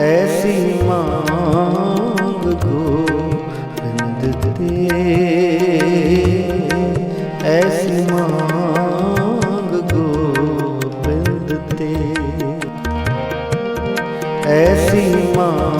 ਐਸੀ ਮੰਗ ਗੋਬਿੰਦ ਤੇ ਐਸੀ ਮੰਗ ਗੋਬਿੰਦ ਤੇ ਐਸੀ ਮੰਗ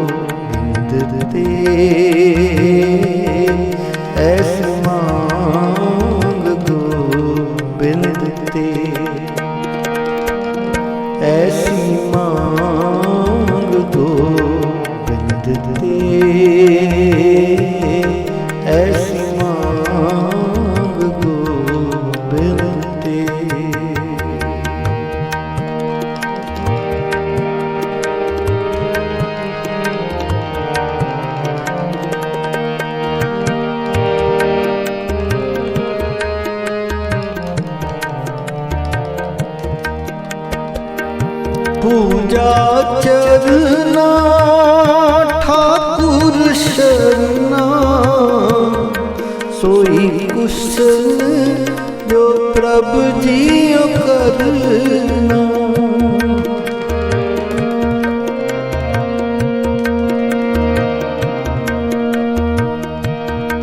ਦਿੱਤੇ ਐਸ ਪੂਜਾ ਚਰਨਾ ਠਾਕੁਰ ਸ਼ਰਨਾ। ਸੋਈ ਕੁਸ਼ਲ ਜੋ ਪ੍ਰਭ ਜੀਉ ਕਰਨਾ।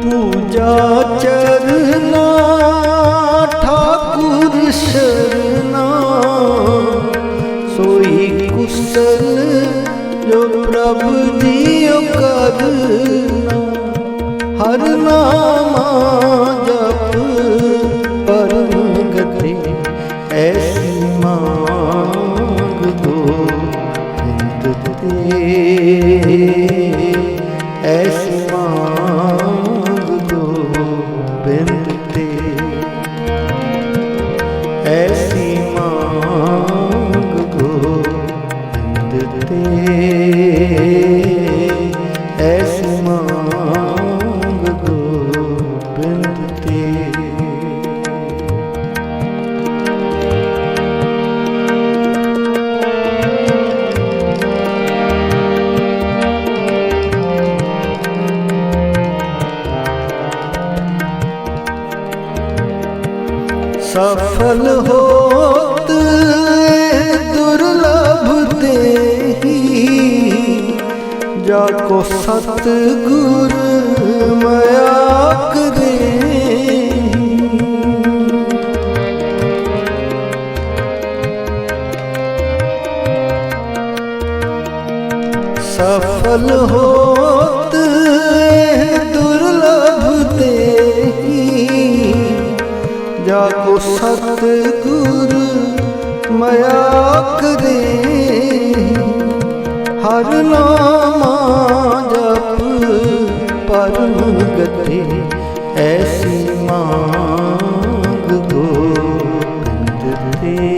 ਪੂਜਾ ਚਰਨਾ ਸੋਈ ਜੋ ਪ੍ਰਭ ਜੀਉ ਕਰਨਾ सफल होत दुर्लभ देही जाको सतगुर मया करे सफल होत दुर्लभ ਜਾਕੋ ਸਤਿਗੁਰ ਮਇਆ ਕਰੇ ਹਰ ਨਾਮਾ ਜਪ ਪਰਮ ਗਤੇ ਐਸੀ ਮੰਗ ਗੋਬਿੰਦ ਤੇ।